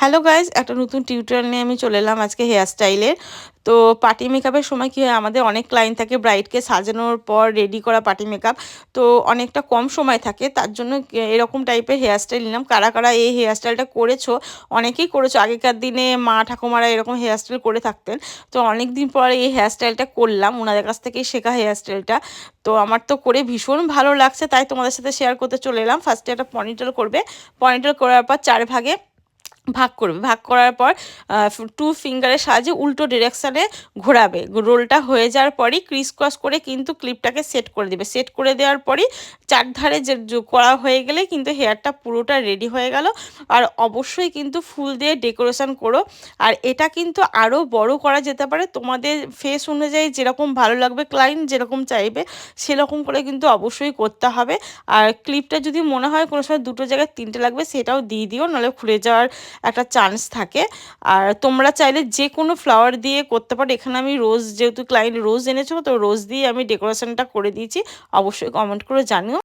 Hello guys একটা নতুন tutorial নিয়ে আমি চলে এলাম আজকে হেয়ার স্টাইলের তো পার্টি মেকআপের সময় কী হয়, আমাদের অনেক ক্লায়েন্ট থাকে ব্রাইডকে সাজানোর পর রেডি করা পার্টি মেকআপ তো অনেকটা কম সময় থাকে, তার জন্য এরকম টাইপের হেয়ার স্টাইল নিলাম। কারা কারা এই হেয়ার স্টাইলটা করেছ, অনেকেই করেছ। আগেকার দিনে মা ঠাকুমারা এরকম হেয়ার স্টাইল করে থাকতেন। তো অনেক দিন পর এই হেয়ার স্টাইলটা করলাম ওনাদের কাছ থেকেই শেখা হেয়ার স্টাইলটা তো আমার তো করে ভীষণ ভালো লাগছে, তাই তোমাদের সাথে শেয়ার করতে চলে এলাম। ফার্স্টে একটা পনিটেল করবে। পনিটেল করার পর চার ভাগে ভাগ করবে। ভাগ করার পর টু ফিঙ্গারের সাহায্যে উল্টো ডিরেকশানে ঘোরাবে। রোলটা হয়ে যাওয়ার পরই ক্রিস ক্রস করে কিন্তু ক্লিপটাকে সেট করে দেবে। সেট করে দেওয়ার পরই চারধারে যে করা হয়ে গেলে কিন্তু হেয়ারটা পুরোটা রেডি হয়ে গেল। আর অবশ্যই কিন্তু ফুল দিয়ে ডেকোরেশন করো। আর এটা কিন্তু আরও বড় করা যেতে পারে। তোমাদের ফেস অনুযায়ী যেরকম ভালো লাগবে ক্লায়েন্ট যেরকম চাইবে, সেরকম করে কিন্তু অবশ্যই করতে হবে। আর ক্লিপটা যদি মনে হয় কোনো সময় দুটো জায়গায় তিনটে লাগবে, সেটাও দিয়ে দিও। নাহলে খুলে যাওয়ার একটা চান্স থাকে। আর তোমরা চাইলে যে কোনো ফ্লাওয়ার দিয়ে করতে পারো। এখানে আমি রোজ যেহেতু ক্লায়েন্ট রোজ এনেছো, তো রোজ দিয়ে আমি ডেকোরেশনটা করে দিয়েছি। অবশ্যই কমেন্ট করে জানিও।